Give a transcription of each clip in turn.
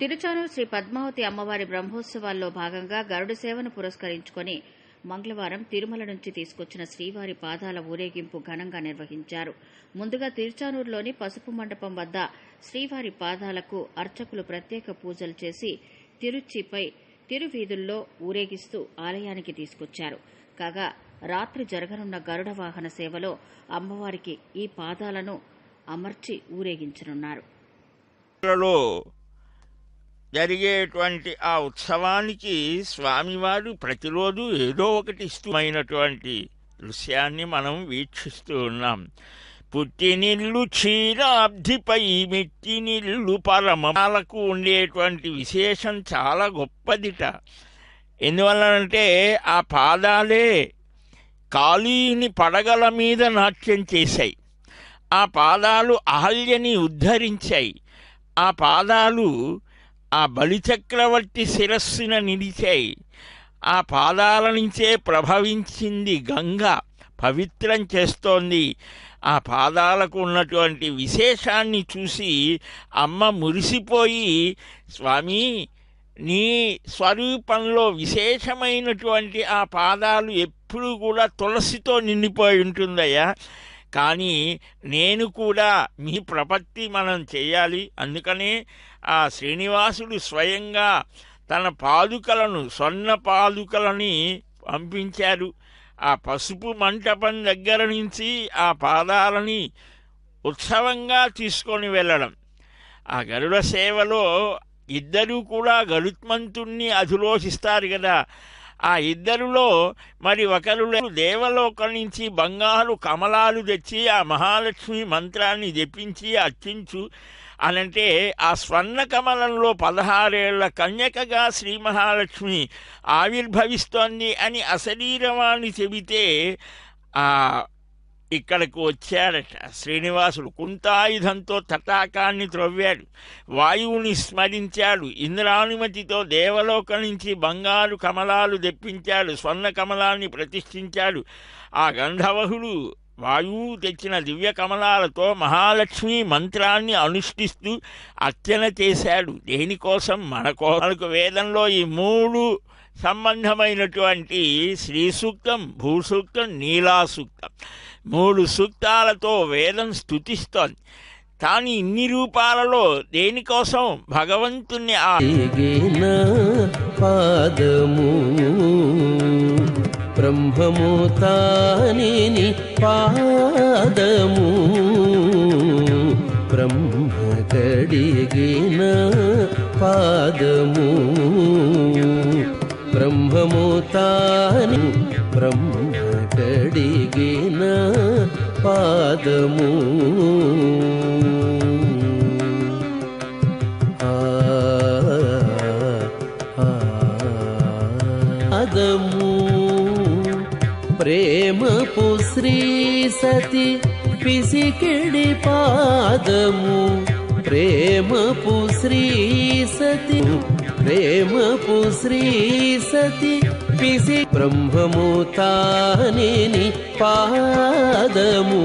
తిరుచానూరు శ్రీ పద్మావతి అమ్మవారి బ్రహ్మోత్సవాల్లో భాగంగా గరుడ సేవను పురస్కరించుకొని మంగళవారం తిరుమల నుంచి తీసుకొచ్చిన శ్రీవారి పాదాల ఊరేగింపు ఘనంగా నిర్వహించారు. ముందుగా తిరుచానూరులోని పసుపు మండపం వద్ద శ్రీవారి పాదాలకు అర్చకులు ప్రత్యేక పూజలు చేసి తిరుచిపై తిరువీధుల్లో ఊరేగిస్తూ ఆలయానికి తీసుకొచ్చారు. కాగా రాత్రి జరగనున్న గరుడ వాహన సేవలో అమ్మవారికి ఈ పాదాలను అమర్చి ఊరేగించనున్నారు. జరిగేటువంటి ఆ ఉత్సవానికి స్వామివారు ప్రతిరోజు ఏదో ఒకటి ఇష్టమైనటువంటి దృశ్యాన్ని మనం వీక్షిస్తూ ఉన్నాం. పుట్టినిల్లు క్షీరాబ్ధిపై మెట్టినిల్లు పరమాలకు ఉండేటువంటి విశేషం చాలా గొప్పదిట. ఎందువలనంటే ఆ పాదాలే కాళీని పడగల మీద నాట్యం చేశాయి. ఆ పాదాలు అహల్యని ఉద్ధరించాయి. ఆ పాదాలు ఆ బలిచక్రవర్తి శిరస్సున నిలిచాయి. ఆ పాదాల నుంచే ప్రభవించింది గంగ. పవిత్రం చేస్తోంది. ఆ పాదాలకు ఉన్నటువంటి విశేషాన్ని చూసి అమ్మ మురిసిపోయి స్వామి నీ స్వరూపంలో విశేషమైనటువంటి ఆ పాదాలు ఎప్పుడూ కూడా తులసితో నిండిపోయి ఉంటుందయ్యా. కానీ నేను కూడా మీ ప్రపత్తి మనం చేయాలి. అందుకనే ఆ శ్రీనివాసుడు స్వయంగా తన పాదుకలను స్వర్ణ పాదుకలని పంపించారు. ఆ పసుపు మంటపం దగ్గర నుంచి ఆ పాదాలని ఉత్సవంగా తీసుకొని వెళ్ళడం. ఆ గరుడ సేవలో ఇద్దరూ కూడా గరుత్మంతుణ్ణి అధిలోచిస్తారు కదా. ఆ ఇద్దరిలో మరి ఒకరు దేవలోకం నుంచి బంగారు కమలాలు తెచ్చి ఆ మహాలక్ష్మి మంత్రాన్ని జపించి అర్చించు అనంటే ఆ స్వర్ణ కమలంలో పదహారేళ్ళ కన్యకగా శ్రీ మహాలక్ష్మి ఆవిర్భవిస్తోంది అని అశరీరవాణి చెబితే ఆ ఇక్కడకు వచ్చాడట శ్రీనివాసుడు కుంతాయుధంతో తటాకాన్ని త్రవ్వాడు వాయువుని స్మరించాడు. ఇంద్రానుమతితో దేవలోక నుంచి బంగారు కమలాలు తెప్పించాడు. స్వర్ణ కమలాన్ని ప్రతిష్ఠించాడు. ఆ గంధవహుడు వాయువు తెచ్చిన దివ్య కమలాలతో మహాలక్ష్మి మంత్రాన్ని అనుష్ఠిస్తూ అర్చన చేశాడు. దేనికోసం? మన కోసలకు వేదంలో ఈ మూడు సంబంధమైనటువంటి శ్రీ సూక్తం భూసూక్తం నీలా సూక్తం మూడు సూక్తాలతో వేదం స్థుతిస్తోంది కానీ ఇన్ని రూపాలలో దేనికోసం భగవంతుణ్ణి ఆ పాదము? బ్రహ్మము తాని పాదము. బ్రహ్మ కడిగిన పాదము? బ్రహ్మము తాని బ్రహ్మ కడిగిన పాదము పాదము ప్రేమపు శ్రీ సతి పిసికిడి పాదము ప్రేమపు శ్రీ సతి ప్రేమపు శ్రీ సతి పిసి బ్రహ్మము తానిని పాదము.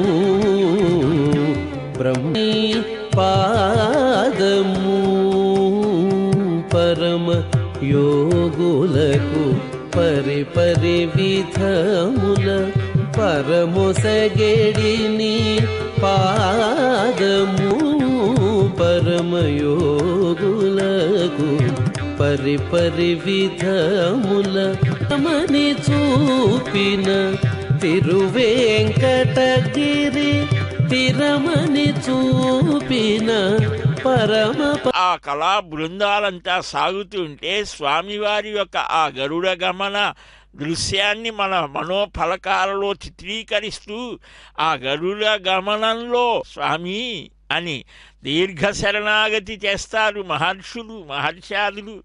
బ్రహ్మీ పాదము. పరమ యోగులకు పరి పరి విధముల పరమొసగెడిని పాదము. పరమయోగులకు పరి పరి విధముల మని చూపిన తిరువేంకటగిరి తిరమని చూపిన పరమ ఆ కళా బృందాలంతా సాగుతూ ఉంటే స్వామివారి యొక్క ఆ గరుడ గమన దృశ్యాన్ని మన మనోఫలకాలలో చిత్రీకరిస్తూ ఆ గరుడ గమనంలో స్వామి అని దీర్ఘ శరణాగతి చేస్తారు మహర్షులు మహర్షాదులు.